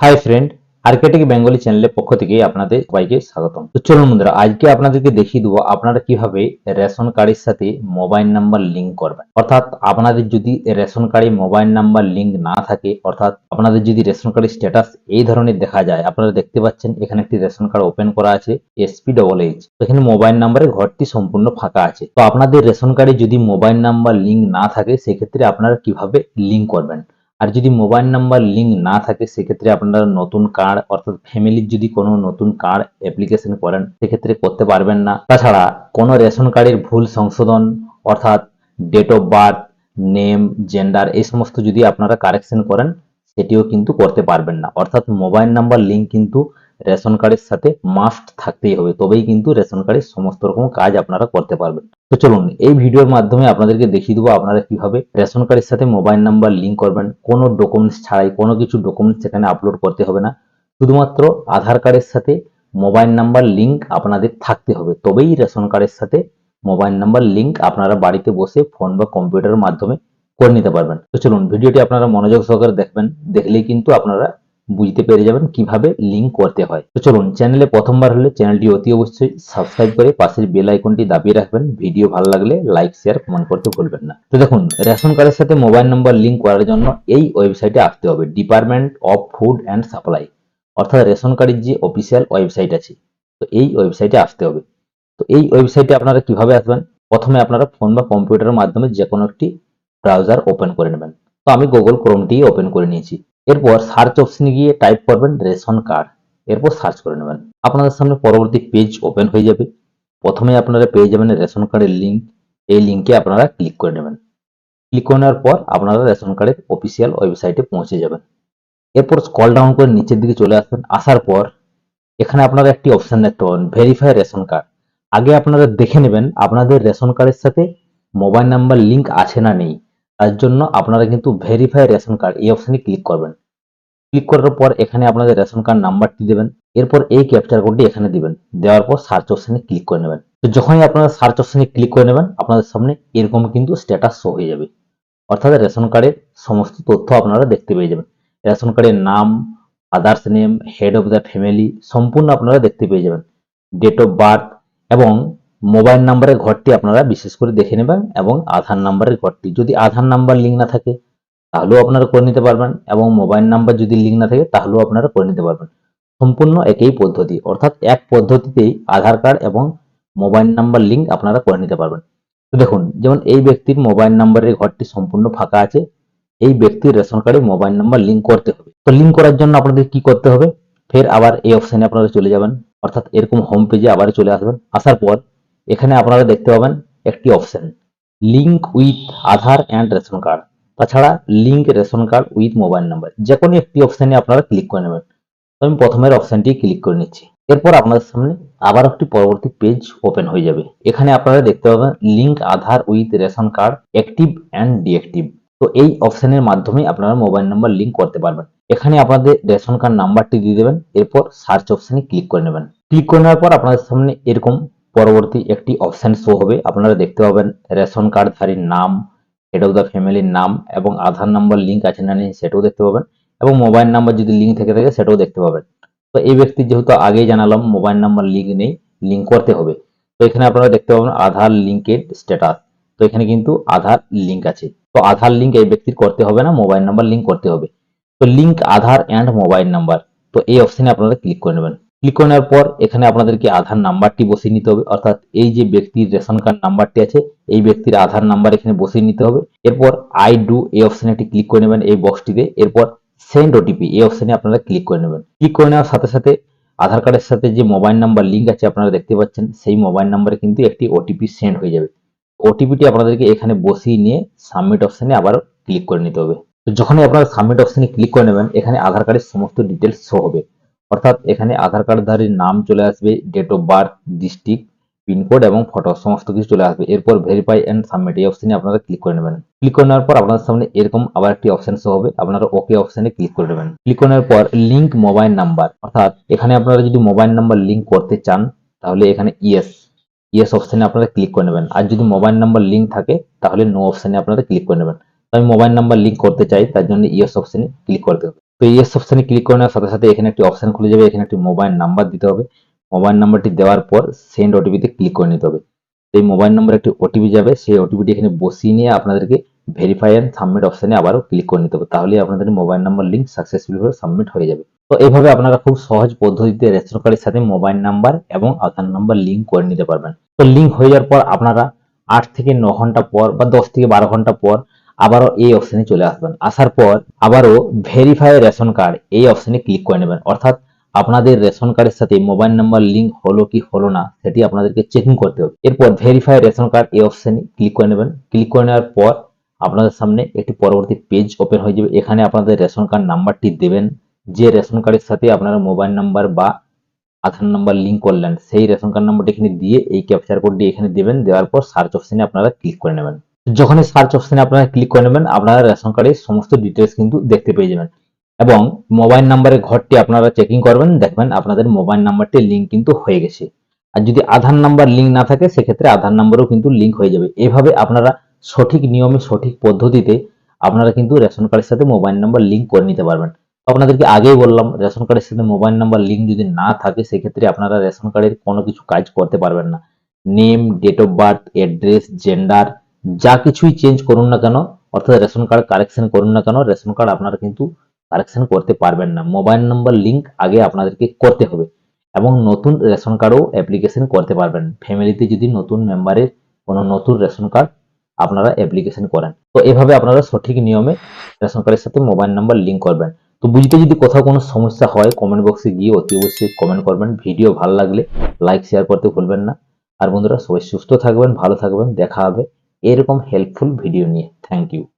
Hi friend Arctic Bengali চ্যানেলের পক্ষ থেকে আপনাদের সবাইকে স্বাগতম। তো চলুন বন্ধুরা, আজকে আপনাদেরকে দেখিয়ে দেবো আপনারা কীভাবে রেশন কার্ডের সাথে মোবাইল নাম্বার লিংক করবেন। অর্থাৎ আপনাদের যদি রেশন কার্ডে মোবাইল নাম্বার লিংক না থাকে, অর্থাৎ আপনাদের যদি রেশন কার্ডের স্ট্যাটাস এই ধরনের দেখা যায়, আপনারা দেখতে পাচ্ছেন এখানে একটি রেশন কার্ড ওপেন করা আছে এসপি ডবল এইচ এখানে মোবাইল নাম্বারের ঘরটি সম্পূর্ণ ফাঁকা আছে। তো আপনাদের রেশন কার্ডে যদি মোবাইল নাম্বার লিংক না থাকে, সেক্ষেত্রে আপনারা কীভাবে লিংক করবেন? আর যদি মোবাইল নাম্বার লিঙ্ক না থাকে, সেক্ষেত্রে আপনারা নতুন কার্ড অর্থাৎ ফ্যামিলির যদি কোনো নতুন কার্ড অ্যাপ্লিকেশন করেন, সেক্ষেত্রে করতে পারবেন না। তাছাড়া কোনো রেশন কার্ডের ভুল সংশোধন, অর্থাৎ date of birth name gender এই সমস্ত যদি আপনারা কারেকশন করেন, সেটিও কিন্তু করতে পারবেন না। অর্থাৎ মোবাইল নাম্বার লিঙ্ক কিন্তু রেশন কার্ডের সাথে মাস্ট থাকতেই হবে। তবেই কিন্তু রেশন কার্ডের সমস্ত রকম কাজ আপনারা করতে পারবেন। তো চলুন, এই ভিডিওর মাধ্যমে আপনাদেরকে দেখিয়ে দেবো আপনারা কীভাবে রেশন কার্ডের সাথে মোবাইল নাম্বার লিংক করবেন। কোনো ডকুমেন্টস ছাড়াই, কোনো কিছু ডকুমেন্টস সেখানে আপলোড করতে হবে না। শুধুমাত্র আধার কার্ডের সাথে মোবাইল নাম্বার লিংক আপনাদের থাকতে হবে। তবেই রেশন কার্ডের সাথে মোবাইল নাম্বার লিংক আপনারা বাড়িতে বসে ফোন বা কম্পিউটারের মাধ্যমে করে নিতে পারবেন। তো চলুন, ভিডিওটি আপনারা মনোযোগ সহকারে দেখবেন। দেখলেই কিন্তু আপনারা বুঝতে পেরে যাবেন কীভাবে লিঙ্ক করতে হয়। তো চলুন চ্যানেলে প্রথমবার হলে চ্যানেলটি অতি অবশ্যই সাবস্ক্রাইব করে পাশের বেল আইকনটি দাবিয়ে রাখবেন। ভিডিও ভালো লাগলে লাইক শেয়ার কমেন্ট করতে ভুলবেন না। তো দেখুন রেশন কার্ডের সাথে মোবাইল নম্বর লিঙ্ক করার জন্য এই ওয়েবসাইটে আসতে হবে। Department of food and supply অর্থাৎ রেশন কার্ডের যে অফিসিয়াল ওয়েবসাইট আছে, তো এই ওয়েবসাইটে আসতে হবে। তো এই ওয়েবসাইটে আপনারা কীভাবে আসবেন? প্রথমে আপনারা ফোন বা কম্পিউটারের মাধ্যমে যে কোনো একটি ব্রাউজার ওপেন করে নেবেন। তো আমি গুগল ক্রোমটি ওপেন করে নিয়েছি। এরপর সার্চ অপশনে গিয়ে টাইপ করবেন রেশন কার্ড এরপর সার্চ করে নেবেন। আপনাদের সামনে পরবর্তী পেজ ওপেন হয়ে যাবে। প্রথমে আপনারা পেয়ে যাবেন রেশন কার্ডের লিঙ্ক এই লিঙ্কে আপনারা ক্লিক করে নেবেন। ক্লিক করে নেওয়ার পর আপনারা রেশন কার্ডের অফিসিয়াল ওয়েবসাইটে পৌঁছে যাবেন। এরপর স্কল ডাউন করে নিচের দিকে চলে আসবেন। আসার পর এখানে আপনারা একটি অপশন দেখতে পাবেন ভেরিফাই রেশন কার্ড আগে আপনারা দেখে নেবেন আপনাদের রেশন কার্ডের সাথে মোবাইল নাম্বার লিঙ্ক আছে না নেই। তার জন্য আপনারা কিন্তু ভেরিফাই রেশন কার্ড এই অপশনে ক্লিক করবেন। ক্লিক করার পর এখানে আপনাদের রেশন কার্ড নাম্বারটি দেবেন, এরপর এই ক্যাপচার কোডটি এখানে দিবেন, দেওয়ার পর সার্চ অপশনে ক্লিক করে নেবেন। তো যখনই আপনারা সার্চ অপশনে ক্লিক করে নেবেন, আপনাদের সামনে এরকম কিন্তু স্ট্যাটাস শো হয়ে যাবে। অর্থাৎ রেশন কার্ডের সমস্ত তথ্য আপনারা দেখতে পেয়ে যাবেন। রেশন কার্ডের নাম others name head of the family সম্পূর্ণ আপনারা দেখতে পেয়ে যাবেন। ডেট অফ বার্থ এবং মোবাইল নাম্বারের ঘরটি আপনারা বিশেষ করে দেখে নেবেন এবং আধার নাম্বারের ঘরটি যদি আধার নাম্বার লিঙ্ক না থাকে, তাহলেও আপনারা করে নিতে পারবেন এবং মোবাইল নাম্বার যদি লিঙ্ক না থাকে, তাহলেও আপনারা করে নিতে পারবেন। সম্পূর্ণ একই পদ্ধতি, অর্থাৎ এক পদ্ধতিতেই আধার কার্ড এবং মোবাইল নাম্বার লিঙ্ক আপনারা করে নিতে পারবেন। তো দেখুন, যেমন এই ব্যক্তির মোবাইল নাম্বারের ঘরটি সম্পূর্ণ ফাঁকা আছে, এই ব্যক্তির রেশন কার্ডে মোবাইল নাম্বার লিঙ্ক করতে হবে। তো লিঙ্ক করার জন্য আপনাদের কি করতে হবে? ফের আবার এই অপশানে আপনারা চলে যাবেন, অর্থাৎ এরকম হোম পেজে আবার চলে আসবেন। আসার পর এখানে আপনারা দেখতে পাবেন একটি option link with Aadhaar and ration card তাছাড়া link ration card with mobile number যে কোনো একটি অপশানে আপনারা ক্লিক করে নেবেন। আমি প্রথমের অপশানটি ক্লিক করে নিচ্ছি। এরপর আপনাদের সামনে আবার একটি পরবর্তী পেজ ওপেন হয়ে যাবে। এখানে আপনারা দেখতে পাবেন link Aadhaar with ration card active and deactive তো এই অপশানের মাধ্যমে আপনারা মোবাইল নাম্বার লিঙ্ক করতে পারবেন। এখানে আপনাদের রেশন কার্ড নাম্বারটি দিয়ে দেবেন। এরপর সার্চ অপশানে ক্লিক করে নেবেন। ক্লিক করে নেওয়ার পর আপনাদের সামনে এরকম পরবর্তী একটি অপশন শো হবে। আপনারা দেখতে পাবেন রেশন কার্ডধারীর নাম হেড অফ দ্য ফ্যামিলির নাম এবং আধার নাম্বার লিঙ্ক আছে না নেই সেটাও দেখতে পাবেন এবং মোবাইল নাম্বার যদি লিঙ্ক থেকে থাকে সেটাও দেখতে পাবেন। তো এই ব্যক্তির যেহেতু আগেই জানালাম মোবাইল নাম্বার লিঙ্ক নেই লিঙ্ক করতে হবে। তো এখানে আপনারা দেখতে পাবেন আধার লিঙ্কের স্ট্যাটাস তো এখানে কিন্তু আধার লিঙ্ক আছে। তো আধার লিঙ্ক এই ব্যক্তির করতে হবে না মোবাইল নাম্বার লিঙ্ক করতে হবে। তো link Aadhaar and mobile number তো এই অপশানে আপনারা ক্লিক করে নেবেন। ক্লিক করে নেওয়ার পর এখানে আপনাদেরকে আধার নাম্বারটি বসিয়ে নিতে হবে। অর্থাৎ এই যে ব্যক্তির রেশন কার্ড নাম্বারটি আছে, এই ব্যক্তির আধার নাম্বার এখানে বসিয়ে নিতে হবে। এরপর আই ডু এই অপশনে একটি ক্লিক করে নেবেন এই বক্সটিতে। এরপর সেন্ড ওটিপি এই অপশনে আপনারা ক্লিক করে নেবেন। ক্লিক করে নেওয়ার সাথে সাথে আধার কার্ডের সাথে যে মোবাইল নাম্বার লিঙ্ক আছে আপনারা দেখতে পাচ্ছেন, সেই মোবাইল নাম্বারে কিন্তু একটি ওটিপি সেন্ড হয়ে যাবে। ওটিপিটি আপনাদেরকে এখানে বসিয়ে নিয়ে সাবমিট অপশনে আবার ক্লিক করে নিতে হবে। তো যখনই আপনারা সাবমিট অপশনে ক্লিক করে নেবেন, এখানে আধার কার্ডের সমস্ত ডিটেলস শো হবে। অর্থাৎ এখানে আধার কার্ডধারীর নাম চলে আসবে date of birth district pincode এবং ফটো সমস্ত কিছু চলে আসবে। এরপর ভেরিফাই অ্যান্ড সাবমিট এই অপশনে আপনারা ক্লিক করে নেবেন। ক্লিক করে নেওয়ার পর আপনাদের সামনে এরকম আবার একটি অপশন শো হবে। আপনারা ওকে অপশনে ক্লিক করে নেবেন। ক্লিক করে নেওয়ার পর লিঙ্ক মোবাইল নাম্বার অর্থাৎ এখানে আপনারা যদি মোবাইল নাম্বার লিঙ্ক করতে চান, তাহলে এখানে ইয়েস ইয়েস অপশনে আপনারা ক্লিক করে নেবেন। আর যদি মোবাইল নাম্বার লিঙ্ক থাকে, তাহলে নো অপশনে আপনারা ক্লিক করে নেবেন। আমি মোবাইল নাম্বার লিঙ্ক করতে চাই, তার জন্য ইয়েস অপশনে ক্লিক করতে হবে তো ইয়েস অপশনে ক্লিক করে নেওয়ার সাথে সাথে এখানে একটি অপশন খুলে যাবে, এখানে একটি মোবাইল নাম্বার দিতে হবে। মোবাইল নাম্বারটি দেওয়ার পর সেন্ড ওটিপিতে ক্লিক করে নিতে হবে। এই মোবাইল নম্বরে একটি ওটিপি যাবে, সেই ওটিপিটি এখানে বসিয়ে নিয়ে আপনাদেরকে ভেরিফাই অ্যান্ড সাবমিট অপশনে আবারও ক্লিক করে নিতে হবে। তাহলে আপনাদের মোবাইল নাম্বার লিঙ্ক সাকসেসফুলি ভাবে সাবমিট হয়ে যাবে। তো এইভাবে আপনারা খুব সহজ পদ্ধতিতে রেশন কার্ডের সাথে মোবাইল নাম্বার এবং আধার নাম্বার লিঙ্ক করে নিতে পারবেন। তো লিঙ্ক হয়ে যাওয়ার পর আপনারা আট থেকে ন ঘণ্টা পর বা দশ থেকে বারো ঘণ্টা পর আবারও এই অপশনে চলে আসবেন। আসার পর আবারও ভেরিফাই রেশন কার্ড এই অপশনে ক্লিক করে নেবেন। অর্থাৎ আপনাদের রেশন কার্ডের সাথে মোবাইল নাম্বার লিঙ্ক হলো কি হলো না সেটি আপনাদেরকে চেকিং করতে হবে। এরপর ভেরিফাই রেশন কার্ড এই অপশনে ক্লিক করে নেবেন। ক্লিক করে নেওয়ার পর আপনাদের সামনে একটি পরবর্তী পেজ ওপেন হয়ে যাবে। এখানে আপনাদের রেশন কার্ড নাম্বারটি দেবেন। যে রেশন কার্ডের সাথে আপনারা মোবাইল নাম্বার বা আধার নাম্বার লিঙ্ক করলেন, সেই রেশন কার্ড নাম্বারটি এখানে দিয়ে এই ক্যাপচার কোডটি এখানে দেবেন। দেওয়ার পর সার্চ অপশনে আপনারা ক্লিক করে নেবেন। যখনই সার্চ অপশনে আপনারা ক্লিক করে নেবেন, আপনারা রেশন কার্ডের সমস্ত ডিটেলস কিন্তু দেখতে পেয়ে যাবেন। এবং মোবাইল নাম্বারের ঘরটি আপনারা চেকিং করবেন, দেখবেন আপনাদের মোবাইল নাম্বারটি লিঙ্ক কিন্তু হয়ে গেছে। আর যদি আধার নাম্বার লিঙ্ক না থাকে, সেক্ষেত্রে আধার নাম্বারও কিন্তু লিঙ্ক হয়ে যাবে। এভাবে আপনারা সঠিক নিয়মে, সঠিক পদ্ধতিতে আপনারা কিন্তু রেশন কার্ডের সাথে মোবাইল নাম্বার লিঙ্ক করে নিতে পারবেন। আপনাদেরকে আগেই বললাম রেশন কার্ডের সাথে মোবাইল নাম্বার লিঙ্ক যদি না থাকে, সেক্ষেত্রে আপনারা রেশন কার্ডের কোনো কিছু কাজ করতে পারবেন না। Name date of birth address gender যা কিছুই চেঞ্জ করুন না কেন, অর্থাৎ রেশন কার্ড কারেকশন করুন না কেন, রেশন কার্ড আপনারা কিন্তু কারেকশন করতে পারবেন না। মোবাইল নাম্বার লিঙ্ক আগে আপনাদেরকে করতে হবে এবং নতুন রেশন কার্ডও অ্যাপ্লিকেশন করতে পারবেন। ফ্যামিলিতে যদি নতুন মেম্বারের কোনো নতুন রেশন কার্ড আপনারা অ্যাপ্লিকেশন করেন, তো এভাবে আপনারা সঠিক নিয়মে রেশন কার্ডের সাথে মোবাইল নাম্বার লিঙ্ক করবেন। তো বুঝতে যদি কোথাও কোনো সমস্যা হয় কমেন্ট বক্সে গিয়ে অতি অবশ্যই কমেন্ট করবেন। ভিডিও ভালো লাগলে লাইক শেয়ার করতে ভুলবেন না। আর বন্ধুরা সবাই সুস্থ থাকবেন, ভালো থাকবেন, দেখা হবে। এরকম হেল্পফুল ভিডিও নিয়ে। Thank you